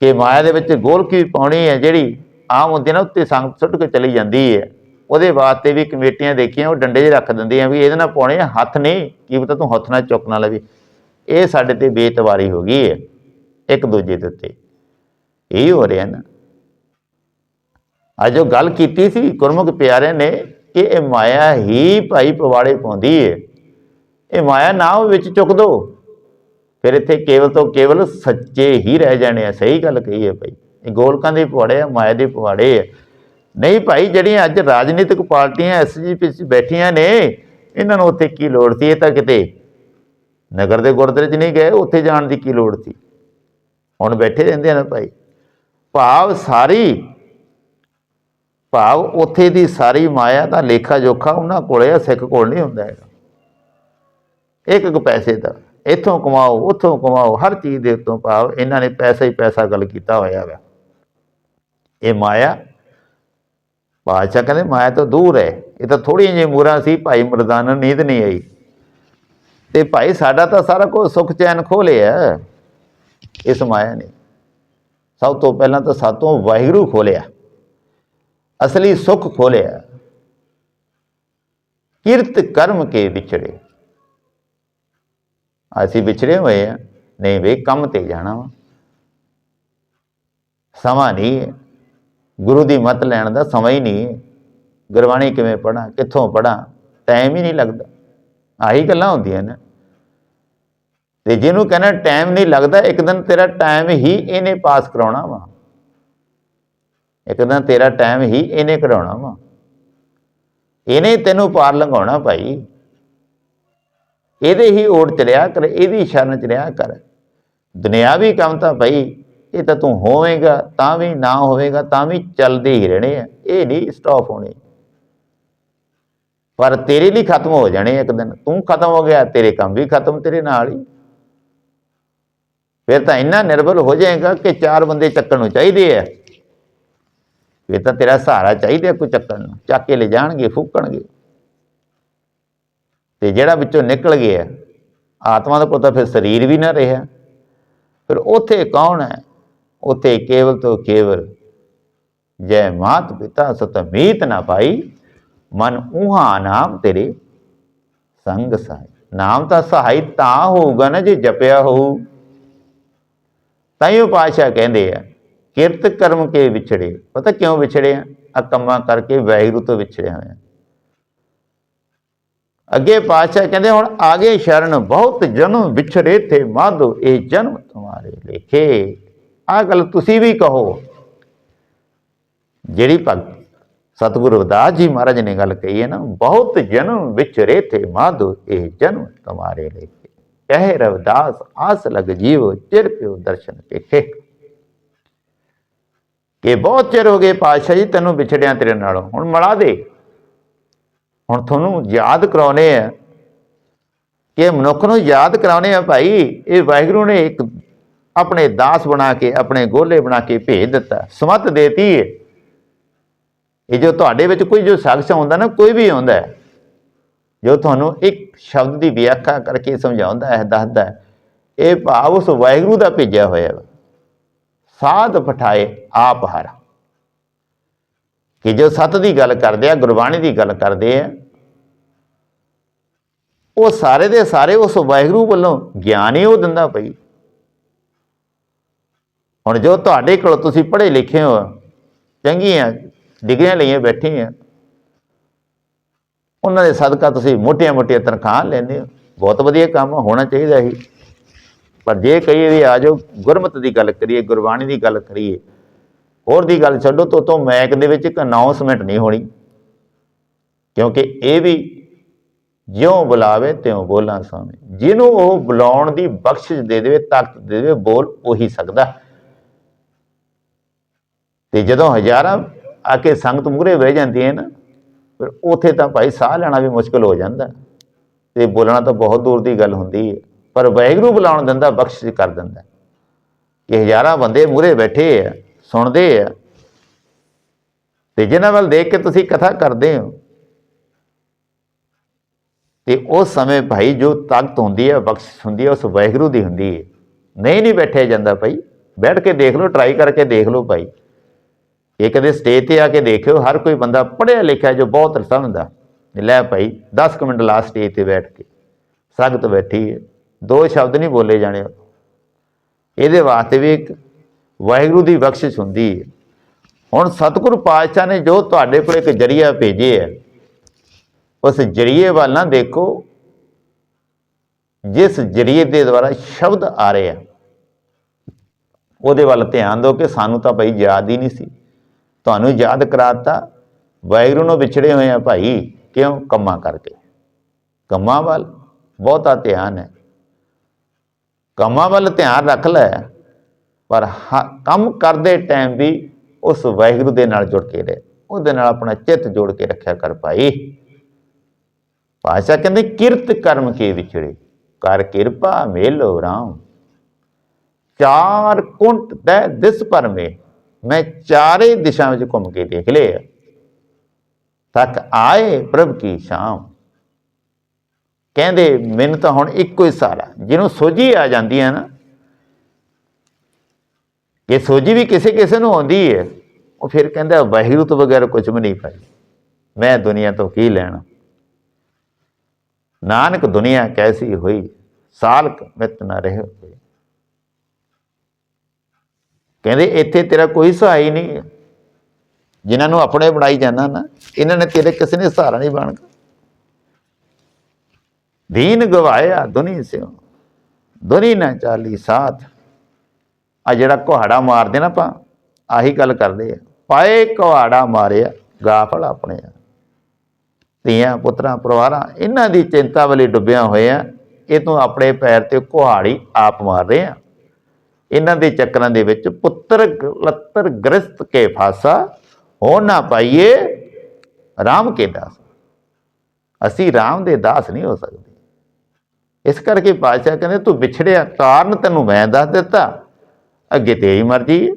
ਕਿ ਮਾਇਆ ਦੇ ਵਿੱਚ ਗੋਲਕੀ ਪਾਉਣੀ ਹੈ ਜਿਹੜੀ ਆਮ ਹੁੰਦੀ ਨਾ, ਉੱਤੇ ਸੰਗ ਸੁੱਟ ਕੇ ਚਲੀ ਜਾਂਦੀ ਹੈ। ਉਹਦੇ ਵਾਸਤੇ ਵੀ ਕਮੇਟੀਆਂ ਦੇਖੀਆਂ, ਉਹ ਡੰਡੇ 'ਚ ਰੱਖ ਦਿੰਦੀਆਂ ਵੀ ਇਹਦੇ ਨਾਲ ਪਾਉਣੇ ਆ, ਹੱਥ ਨਹੀਂ, ਕੀ ਪਤਾ ਤੂੰ ਹੱਥ ਨਾਲ ਚੁੱਕ ਨਾ ਲਵੇ। ਇਹ ਸਾਡੇ ਤੇ ਬੇਤਵਾਰੀ ਹੋ ਗਈ ਹੈ, ਇੱਕ ਦੂਜੇ ਦੇ ਉੱਤੇ। ਇਹ ਹੋ ਰਿਹਾ ਨਾ ਅੱਜ ਜੋ ਗੱਲ ਕੀਤੀ ਸੀ ਗੁਰਮੁਖ ਪਿਆਰੇ ਨੇ ਕਿ ਇਹ ਮਾਇਆ ਹੀ ਭਾਈ ਪਵਾੜੇ ਪਾਉਂਦੀ ਹੈ ਇਹ ਮਾਇਆ ਨਾ ਵਿੱਚ ਚੁੱਕ ਦੋ। ਫਿਰ ਇੱਥੇ ਕੇਵਲ ਤੋਂ ਕੇਵਲ ਸੱਚੇ ਹੀ ਰਹਿ ਜਾਣੇ ਆ। ਸਹੀ ਗੱਲ ਕਹੀ ਹੈ ਭਾਈ। ਇਹ ਗੋਲਕਾਂ ਦੇ ਪਵਾੜੇ ਆ, ਮਾਇਆ ਦੇ ਪਵਾੜੇ ਆ। ਨਹੀਂ ਭਾਈ, ਜਿਹੜੀਆਂ ਅੱਜ ਰਾਜਨੀਤਿਕ ਪਾਰਟੀਆਂ ਐਸਜੀਪੀ ਵਿੱਚ ਬੈਠੀਆਂ ਨੇ, ਇਹਨਾਂ ਨੂੰ ਉੱਥੇ ਕੀ ਲੋੜ ਸੀ? ਇਹ ਤਾਂ ਕਿਤੇ ਨਗਰ ਦੇ ਗੁਰਦੁਆਰੇ 'ਚ ਨਹੀਂ ਗਏ, ਉੱਥੇ ਜਾਣ ਦੀ ਕੀ ਲੋੜ ਸੀ? ਹੁਣ ਬੈਠੇ ਰਹਿੰਦੇ ਆ ਨਾ ਭਾਈ। ਭਾਵ ਸਾਰੀ ਭਾਵ ਉੱਥੇ ਦੀ ਸਾਰੀ ਮਾਇਆ ਦਾ ਲੇਖਾ ਜੋਖਾ ਉਹਨਾਂ ਕੋਲੇ ਆ, ਸਿੱਖ ਕੋਲ ਨਹੀਂ ਹੁੰਦਾ ਹੈਗਾ। ਇੱਕ ਇੱਕ ਪੈਸੇ ਦਾ, ਇੱਥੋਂ ਕਮਾਓ, ਉੱਥੋਂ ਕਮਾਓ, ਹਰ ਚੀਜ਼ ਦੇ ਉੱਤੋਂ ਭਾਵ ਇਹਨਾਂ ਨੇ ਪੈਸਾ ਹੀ ਪੈਸਾ ਗੱਲ ਕੀਤਾ ਹੋਇਆ ਵਾ। ਇਹ ਮਾਇਆ, ਬਾਦਸ਼ਾਹ ਕਹਿੰਦੇ ਮਾਇਆ ਤੋਂ ਦੂਰ ਹੈ, ਇਹ ਤਾਂ ਥੋੜੀਆਂ ਜਿਹੀਆਂ ਮੂਰਾਂ ਸੀ, ਭਾਈ ਮਰਦਾਨਾ ਨੀਂਦ ਨਹੀਂ ਆਈ। ਤੇ ਭਾਈ ਸਾਡਾ ਤਾਂ ਸਾਰਾ ਕੁਝ ਸੁਖ ਚੈਨ ਖੋਹ ਲਿਆ। ਇਸ ਮਾਇਆ ਨੇ ਸਭ ਤੋਂ ਪਹਿਲਾਂ ਤਾਂ ਸਾਤੋਂ ਵਾਹਿਗੁਰੂ ਖੋਲਿਆ ਅਸਲੀ ਸੁਖ ਖੋਲਿਆ। ਕਿਰਤ ਕਰਮ ਕੇ ਵਿਛੜੇ। ਅਸੀਂ ਵਿਛੜੇ ਹੋਏ ਆ। ਨਹੀਂ ਵੇ, ਕੰਮ ਤੇ ਜਾਣਾ ਵਾ। ਸਮਾਂ ਨਹੀਂ ਹੈ। ਗੁਰੂ ਦੀ ਮਤ ਲੈਣ ਦਾ ਸਮਾਂ ਹੀ ਨਹੀਂ ਹੈ। ਗੁਰਬਾਣੀ ਕਿਵੇਂ ਪੜਾਂ ਕਿੱਥੋਂ ਪੜਾਂ ਟਾਈਮ ਹੀ ਨਹੀਂ ਲੱਗਦਾ। ਆਹੀ ਗੱਲਾਂ ਹੁੰਦੀਆਂ ਨੇ। ਤੇ ਜਿਹਨੂੰ ਕਹਿੰਦਾ ਟਾਈਮ ਨਹੀਂ ਲੱਗਦਾ, ਇੱਕ ਦਿਨ ਤੇਰਾ ਟਾਈਮ ਹੀ ਇਹਨੇ ਪਾਸ ਕਰਾਉਣਾ ਵਾ। ਇੱਕ ਦਿਨ ਤੇਰਾ ਟਾਈਮ ਹੀ ਇਹਨੇ ਕਢਾਉਣਾ ਵਾ। ਇਹਨੇ ਤੈਨੂੰ ਪਾਰ ਲੰਘਾਉਣਾ ਭਾਈ। ਇਹਦੇ ਹੀ ਓੜ ਚਲਿਆ ਕਰ, ਇਹਦੀ ਸ਼ਰਨ ਚ ਰਿਹਾ ਕਰ ਦੁਨਿਆਵੀ ਕੰਮ ਤਾਂ ਭਾਈ, ਇਹ ਤਾਂ ਤੂੰ ਹੋਵੇਂਗਾ, ਤਾਂ ਵੀ ਨਾ ਹੋਵੇਗਾ, ਤਾਂ ਵੀ ਚੱਲਦੇ ਹੀ ਰਹਿਣੇ ਆ। ਇਹ ਨਹੀਂ ਸਟਾਪ ਹੋਣੇ। ਪਰ ਤੇਰੇ ਲਈ ਖਤਮ ਹੋ ਜਾਣੇ ਇੱਕ ਦਿਨ। ਤੂੰ ਖਤਮ ਹੋ ਗਿਆ, ਤੇਰੇ ਕੰਮ ਵੀ ਖਤਮ ਤੇਰੇ ਨਾਲ ਹੀ। ਫਿਰ ਤਾਂ ਇੰਨਾ ਨਿਰਬਲ ਹੋ ਜਾਏਗਾ ਕਿ ਚਾਰ ਬੰਦੇ ਚੱਕਣ ਨੂੰ ਚਾਹੀਦੇ ਆ। ਇਹ ਤਾਂ ਤੇਰਾ ਸਹਾਰਾ ਚਾਹੀਦਾ ਕੋਈ ਚੱਕਣ ਨੂੰ ਚੱਕ ਕੇ ਲੈ ਜਾਣਗੇ ਫੂਕਣਗੇ। ਤੇ ਜਿਹੜਾ ਵਿੱਚੋਂ ਨਿਕਲ ਗਿਆ, ਆਤਮਾ ਦਾ ਪੁੱਤ ਫਿਰ ਸਰੀਰ ਵੀ ਨਾ ਰਿਹਾ। ਫਿਰ ਉੱਥੇ ਕੌਣ ਹੈ? ਉੱਥੇ ਕੇਵਲ ਤੋਂ ਕੇਵਲ ਜੈ ਮਾਤ ਪਿਤਾ ਸਤਮੀਤ ਨਾ ਪਾਈ, ਮਨ ਉਹਾ ਨਾਮ ਤੇਰੇ ਸੰਗ ਸਹਾਈ ਨਾਮ ਤਾਂ ਸਹਾਈ ਤਾਂ ਹੋਊਗਾ ਨਾ ਜੇ ਜਪਿਆ ਹੋਊ। ਤਾਂ ਹੀ ਉਹ ਪਾਸ਼ਾ ਕਹਿੰਦੇ ਆ ਕਿਰਤ ਕਰਮ ਕੇ ਵਿਛੜੇ। ਪਤਾ ਕਿਉਂ ਵਿਛੜੇ ਆ? ਆ ਕੰਮਾਂ ਕਰਕੇ ਵੈਗਰੂ ਤੋਂ ਵਿਛੜਿਆ ਹੋਇਆ। ਅੱਗੇ ਪਾਤਸ਼ਾਹ ਕਹਿੰਦੇ, ਹੁਣ ਆਗੇ ਸ਼ਰਨ, ਬਹੁਤ ਜਨਮ ਵਿਛੜੇ ਥੇ ਮਾਧੋ, ਇਹ ਜਨਮ ਤੁਹਾਰੇ ਲੇਖੇ। ਆ ਗੱਲ ਤੁਸੀਂ ਵੀ ਕਹੋ। ਜਿਹੜੀ ਭਗਤ ਸਤਿਗੁਰੂ ਰਵਿਦਾਸ ਜੀ ਮਹਾਰਾਜ ਨੇ ਗੱਲ ਕਹੀ ਹੈ ਨਾ, ਬਹੁਤ ਜਨਮ ਵਿਚਰੇ ਥੇ ਮਾਧੋ, ਇਹ ਜਨਮ ਤੁਹਾਰੇ ਲੇਖੇ। ਕਹਿ ਰਵਿਦਾਸ, ਆਸ ਲਗ ਜੀਵ, ਚਿਰ ਪਿਓ ਦਰਸ਼ਨ ਪੇਖੇ ਕਿ ਬਹੁਤ ਚਿਰ ਹੋ ਗਏ ਪਾਤਸ਼ਾਹ ਜੀ ਤੈਨੂੰ ਵਿਛੜਿਆ ਤੇਰੇ ਨਾਲੋਂ। ਹੁਣ ਮਲਾ ਦੇ। ਹੁਣ ਤੁਹਾਨੂੰ ਯਾਦ ਕਰਾਉਨੇ ਆ ਕਿ ਮਨੁੱਖ ਨੂੰ ਯਾਦ ਕਰਾਉਨੇ ਆ ਭਾਈ, ਇਹ ਵਾਹਿਗੁਰੂ ਨੇ ਇੱਕ ਆਪਣੇ ਦਾਸ ਬਣਾ ਕੇ, ਆਪਣੇ ਗੋਲੇ ਬਣਾ ਕੇ ਭੇਜ ਦਿੱਤਾ। ਸਮਤ ਦੇਤੀ ਹੈ ਇਹ ਜੋ ਤੁਹਾਡੇ ਵਿੱਚ ਕੋਈ ਜੋ ਸ਼ਖਸ ਆਉਂਦਾ ਨਾ, ਕੋਈ ਵੀ ਆਉਂਦਾ ਜੋ ਤੁਹਾਨੂੰ ਇੱਕ ਸ਼ਬਦ ਦੀ ਵਿਆਖਿਆ ਕਰਕੇ ਸਮਝਾਉਂਦਾ ਹੈ, ਦੱਸਦਾ ਇਹ ਭਾਵ ਉਸ ਵਾਹਿਗੁਰੂ ਦਾ ਭੇਜਿਆ ਹੋਇਆ ਹੈ ਸਾਧ ਪਠਾਏ ਆਪ ਹਰ। ਕਿ ਜੋ ਸਤ ਦੀ ਗੱਲ ਕਰਦੇ ਆ, ਗੁਰਬਾਣੀ ਦੀ ਗੱਲ ਕਰਦੇ ਆ, ਉਹ ਸਾਰੇ ਦੇ ਸਾਰੇ ਉਸ ਵਾਹਿਗੁਰੂ ਵੱਲੋਂ ਗਿਆਨ ਹੀ ਉਹ ਦਿੰਦਾ ਪਈ। ਹੁਣ ਜੋ ਤੁਹਾਡੇ ਕੋਲ ਤੁਸੀਂ ਪੜ੍ਹੇ ਲਿਖੇ ਹੋ, ਚੰਗੀਆਂ ਡਿਗਰੀਆਂ ਲਈਆਂ ਬੈਠੇ ਆ ਉਹਨਾਂ ਦੇ ਸਦਕਾ ਤੁਸੀਂ ਮੋਟੀਆਂ-ਮੋਟੀਆਂ ਤਨਖਾਹ ਲੈਂਦੇ ਹੋ। ਬਹੁਤ ਵਧੀਆ ਕੰਮ ਹੋਣਾ ਚਾਹੀਦਾ ਸੀ। ਪਰ ਜੇ ਕਹੀਏ ਵੀ ਆ ਜਾਓ, ਗੁਰਮਤਿ ਦੀ ਗੱਲ ਕਰੀਏ, ਗੁਰਬਾਣੀ ਦੀ ਗੱਲ ਕਰੀਏ, ਹੋਰ ਦੀ ਗੱਲ ਛੱਡੋ, ਤੋਂ ਤੋਂ ਮੈਕ ਦੇ ਵਿੱਚ ਇੱਕ ਅਨਾਉਂਸਮੈਂਟ ਨਹੀਂ ਹੋਣੀ। ਕਿਉਂਕਿ ਇਹ ਵੀ ਜਿਉਂ ਬੁਲਾਵੇ, ਤਿਉਂ ਬੋਲਾਂ ਸਾਵੇਂ। ਜਿਹਨੂੰ ਉਹ ਬੁਲਾਉਣ ਦੀ ਬਖਸ਼ਿਸ਼ ਦੇ ਦੇਵੇ, ਤਾਕਤ ਦੇ ਦੇਵੇ, ਬੋਲ ਉਹੀ ਸਕਦਾ। ਤੇ ਜਦੋਂ ਹਜ਼ਾਰਾਂ ਆ ਕੇ ਸੰਗਤ ਮੂਹਰੇ ਬਹਿ ਜਾਂਦੀ ਹੈ ਨਾ, ਫਿਰ ਉਥੇ ਤਾਂ ਭਾਈ ਸਾਹ ਲੈਣਾ ਵੀ ਮੁਸ਼ਕਲ ਹੋ ਜਾਂਦਾ। ਤੇ ਬੋਲਣਾ ਤਾਂ ਬਹੁਤ ਦੂਰ ਦੀ ਗੱਲ ਹੁੰਦੀ ਹੈ। ਪਰ ਵਾਹਿਗੁਰੂ ਬੁਲਾਉਣ ਦਿੰਦਾ, ਬਖਸ਼ਿਸ਼ ਕਰ ਦਿੰਦਾ। ਕਿ ਹਜ਼ਾਰਾਂ ਬੰਦੇ ਮੂਹਰੇ ਬੈਠੇ ਆ, ਸੁਣਦੇ ਆ। ਤੇ ਜਿਨ੍ਹਾਂ ਵੱਲ ਦੇਖ ਕੇ ਤੁਸੀਂ ਕਥਾ ਕਰਦੇ ਹੋ, ਤੇ ਉਸ ਸਮੇਂ ਭਾਈ ਜੋ ਤਾਕਤ ਹੁੰਦੀ ਹੈ ਬਖਸ਼ਿਸ਼ ਹੁੰਦੀ ਹੈ ਉਸ ਵਾਹਿਗੁਰੂ ਦੀ ਹੁੰਦੀ ਹੈ ਨਹੀਂ ਨਹੀਂ ਬੈਠਿਆ ਜਾਂਦਾ ਭਾਈ। ਬੈਠ ਕੇ ਦੇਖ ਲਓ ਟਰਾਈ ਕਰਕੇ ਦੇਖ ਲਓ ਭਾਈ। ਇਹ ਕਦੇ ਸਟੇਜ ਤੇ ਆ ਕੇ ਦੇਖਿਓ, ਹਰ ਕੋਈ ਬੰਦਾ ਪੜ੍ਹਿਆ ਲਿਖਿਆ ਜੋ ਬਹੁਤ ਸਮਝਦਾ ਲੈ ਭਾਈ 10 ਕੁ ਮਿੰਟ ਲਾ ਸਟੇਜ ਤੇ ਬੈਠ ਕੇ, ਸੰਗਤ ਬੈਠੀ ਹੈ ਦੋ ਸ਼ਬਦ ਨਹੀਂ ਬੋਲੇ ਜਾਣੇ। ਇਹਦੇ ਵਾਸਤੇ ਵੀ ਇੱਕ ਵਾਹਿਗੁਰੂ ਦੀ ਬਖਸ਼ਿਸ਼ ਹੁੰਦੀ ਹੈ। ਹੁਣ ਸਤਿਗੁਰੂ ਪਾਤਸ਼ਾਹ ਨੇ ਜੋ ਤੁਹਾਡੇ ਕੋਲ ਇੱਕ ਜਰੀਆ ਭੇਜੇ ਹੈ, ਉਸ ਜਰੀਏ ਵੱਲ ਨਾ ਦੇਖੋ। ਜਿਸ ਜਰੀਏ ਦੇ ਦੁਆਰਾ ਸ਼ਬਦ ਆ ਰਹੇ ਆ, ਉਹਦੇ ਵੱਲ ਧਿਆਨ ਦਿਓ ਕਿ ਸਾਨੂੰ ਤਾਂ ਭਾਈ ਯਾਦ ਹੀ ਨਹੀਂ ਸੀ। ਤੁਹਾਨੂੰ ਯਾਦ ਕਰਾਤਾ, ਵਾਹਿਗੁਰੂ ਨੂੰ ਵਿਛੜੇ ਹੋਏ ਆ ਭਾਈ, ਕਿਉਂ? ਕੰਮਾਂ ਕਰਕੇ। ਕੰਮਾਂ ਵੱਲ ਬਹੁਤਾ ਧਿਆਨ ਹੈ। ਕੰਮਾਂ ਵੱਲ ਧਿਆਨ ਰੱਖ ਲੈ, ਪਰ ਹ- ਕੰਮ ਕਰਦੇ ਟਾਈਮ ਵੀ ਉਸ ਵਾਹਿਗੁਰੂ ਦੇ ਨਾਲ ਜੁੜ ਕੇ ਰਹੇ, ਉਹਦੇ ਨਾਲ ਆਪਣਾ ਚਿੱਤ ਜੋੜ ਕੇ ਰੱਖਿਆ ਕਰ ਭਾਈ। ਭਾਸ਼ਾ ਕਹਿੰਦੇ, ਕਿਰਤ ਕਰਮ ਕੇ ਵਿਛੜੇ, ਕਰ ਕਿਰਪਾ ਮੇਲੋ ਰਾਮ। ਚਾਰ ਕੁੰਟ ਦੇ ਦਿਸ ਪਰਮੇ, ਮੈਂ ਚਾਰੇ ਦਿਸ਼ਾ ਵਿੱਚ ਘੁੰਮ ਕੇ ਦੇਖ ਲਿਆ। ਤੱਕ ਆਏ ਪ੍ਰਭ ਕੀ ਸ਼ਾਮ। ਕਹਿੰਦੇ ਮੈਨੂੰ ਤਾਂ ਹੁਣ ਇੱਕੋ ਹੀ ਸਾਰਾ। ਜਿਹਨੂੰ ਸੋਝੀ ਆ ਜਾਂਦੀ ਹੈ ਨਾ ਇਹ ਸੋਝੀ ਵੀ ਕਿਸੇ ਕਿਸੇ ਨੂੰ ਆਉਂਦੀ ਹੈ, ਉਹ ਫਿਰ ਕਹਿੰਦਾ ਵਾਹਿਗੁਰੂ ਤੋਂ ਬਗੈਰ ਕੁਝ ਵੀ ਨਹੀਂ ਭਾਈ, ਮੈਂ ਦੁਨੀਆ ਤੋਂ ਕੀ ਲੈਣਾ? ਨਾਨਕ ਦੁਨੀਆ ਕੈਸੀ ਹੋਈ, ਸਾਲਕ ਮਿਤ ਨਾ ਰਹੇ ਹੋਏ। ਕਹਿੰਦੇ ਇੱਥੇ ਤੇਰਾ ਕੋਈ ਸਹਾਈ ਨਹੀਂ ਹੈ। ਜਿਨ੍ਹਾਂ ਨੂੰ ਆਪਣੇ ਬਣਾਈ ਜਾਂਦਾ ਨਾ, ਇਹਨਾਂ ਨੇ ਤੇਰੇ ਕਿਸੇ ਨੇ ਸਹਾਰਾ ਨਹੀਂ ਬਣਨਾ ਦੀਨ ਗਵਾਇਆ ਦੁਨੀ ਸਿਓ ਦੁਨੀ ਨਾ ਚਾਲੀ ਸਾਥ ਆ ਜਿਹੜਾ ਕੁਹਾੜਾ ਮਾਰਦੇ ਨਾ ਆਪਾਂ ਆਹੀ ਗੱਲ ਕਰਦੇ ਆ ਪਾਏ ਕੁਹਾੜਾ ਮਾਰਿਆ ਗਾਫਲ ਆਪਣੇ ਆ ਧੀਆਂ ਪੁੱਤਰਾਂ ਪਰਿਵਾਰਾਂ ਇਹਨਾਂ ਦੀ ਚਿੰਤਾ ਵਾਲੀ ਡੁੱਬਿਆ ਹੋਇਆ ਇਹ ਤੋਂ ਆਪਣੇ ਪੈਰ ਤੇ ਕੁਹਾੜੀ ਆਪ ਮਾਰ ਰਹੇ ਆ ਇਹਨਾਂ ਦੇ ਚੱਕਰਾਂ ਦੇ ਵਿੱਚ ਪੁੱਤਰ ਲੱਤਰ ਗ੍ਰਸਤ ਕੇ ਫਾਸਾ ਹੋ ਨਾ ਪਾਈਏ ਰਾਮ ਕੇ ਦਾਸ ਅਸੀਂ ਰਾਮ ਦੇ ਦਾਸ ਨਹੀਂ ਹੋ ਸਕਦੇ ਇਸ ਕਰਕੇ ਪਾਤਸ਼ਾਹ ਕਹਿੰਦੇ, ਤੂੰ ਵਿਛੜਿਆ ਕਾਰਨ ਤੈਨੂੰ ਮੈਂ ਦੱਸ ਦਿੱਤਾ। ਅੱਗੇ ਤੇਰੀ ਮਰਜ਼ੀ ਹੈ।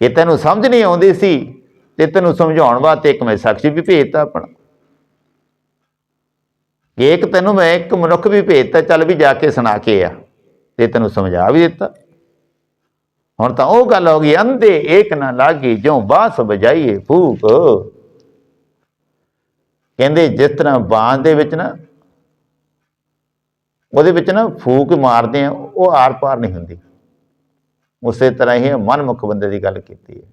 ਇਹ ਤੈਨੂੰ ਸਮਝ ਨਹੀਂ ਆਉਂਦੀ ਸੀ ਤੇ ਤੈਨੂੰ ਸਮਝਾਉਣ ਵਾਸਤੇ ਇੱਕ ਮੈਂ ਸਾਖੀ ਵੀ ਭੇਜਤਾ ਆਪਣਾ। ਇੱਕ ਤੈਨੂੰ ਮੈਂ ਇੱਕ ਮਨੁੱਖ ਵੀ ਭੇਜਤਾ, ਚੱਲ ਵੀ ਜਾ ਕੇ ਸੁਣਾ ਕੇ ਆ ਤੇ ਤੈਨੂੰ ਸਮਝਾ ਵੀ ਦਿੱਤਾ। ਹੁਣ ਤਾਂ ਉਹ ਗੱਲ ਹੋ ਗਈ, ਅੰਧੇ ਏਕ ਨਾ ਲਾਗੀ ਜਿਉ ਬਾਸ ਵਜਾਈਏ ਫੂਕ। ਕਹਿੰਦੇ, ਜਿਸ ਤਰ੍ਹਾਂ ਬਾਂਸ ਦੇ ਵਿੱਚ ਨਾ ਉਹਦੇ ਵਿੱਚ ਨਾ ਫੂਕ ਮਾਰਦੇ ਆ, ਉਹ ਆਰ ਪਾਰ ਨਹੀਂ ਹੁੰਦੀ। ਉਸੇ ਤਰ੍ਹਾਂ ਹੀ ਮਨਮੁਖ ਬੰਦੇ ਦੀ ਗੱਲ ਕੀਤੀ ਹੈ।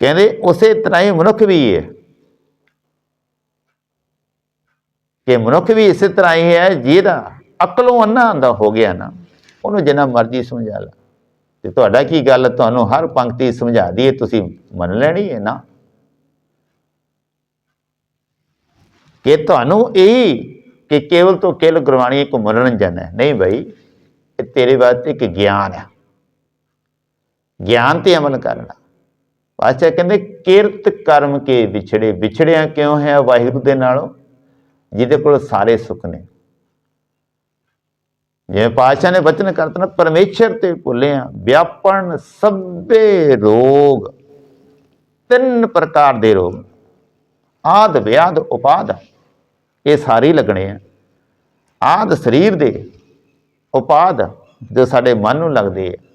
ਕਹਿੰਦੇ ਉਸੇ ਤਰ੍ਹਾਂ ਹੀ ਮਨੁੱਖ ਵੀ ਹੈ। ਕਿ ਮਨੁੱਖ ਵੀ ਇਸੇ ਤਰ੍ਹਾਂ ਹੀ ਹੈ, ਜਿਹਦਾ ਅਕਲੋਂ ਅੰਨਾ ਆਂਦਾ ਹੋ ਗਿਆ ਨਾ, ਉਹਨੂੰ ਜਿੰਨਾ ਮਰਜ਼ੀ ਸਮਝਾ ਲਾ। ਤੇ ਤੁਹਾਡਾ ਕੀ ਗੱਲ, ਤੁਹਾਨੂੰ ਹਰ ਪੰਕਤੀ ਸਮਝਾ ਦਈਏ, ਤੁਸੀਂ ਮੰਨ ਲੈਣੀ ਹੈ ਨਾ। ਕਿ ਤੁਹਾਨੂੰ ਇਹ ਕਿ ਕੇਵਲ ਤੋਂ ਕੇਵਲ ਗੁਰਬਾਣੀ ਇੱਕ ਮਨੋਰੰਜਨ ਹੈ। ਨਹੀਂ ਭਾਈ ਇਹ ਤੇਰੇ ਵਾਸਤੇ ਇੱਕ ਗਿਆਨ ਹੈ। ਗਿਆਨ ਤੇ ਅਮਲ ਕਰਨਾ। ਪਾਤਸ਼ਾਹ ਕਹਿੰਦੇ, ਕਿਰਤ ਕਰਮ ਕੇ ਵਿਛੜੇ। ਵਿਛੜਿਆ ਕਿਉਂ ਹੈ ਵਾਹਿਗੁਰੂ ਦੇ ਨਾਲੋਂ? ਜਿਹਦੇ ਕੋਲ ਸਾਰੇ ਸੁੱਖ ਨੇ। ਜਿਵੇਂ ਪਾਤਸ਼ਾਹ ਨੇ ਬਚਨ ਕਰਤਾ ਨਾ, ਪਰਮੇਸ਼ਰ ਤੇ ਭੁੱਲਿਆ ਵਿਆਪਣ ਸਭੇ ਰੋਗ, ਤਿੰਨ ਪ੍ਰਕਾਰ ਦੇ ਰੋਗ, ਆਦ ਵਿਆਦ ਉਪਾਦ। ਇਹ ਸਾਰੇ ਲੱਗਣੇ ਆ। ਆਦ ਸਰੀਰ ਦੇ ਉਪਾਦ ਜੋ ਸਾਡੇ ਮਨ ਨੂੰ ਲੱਗਦੇ ਆ।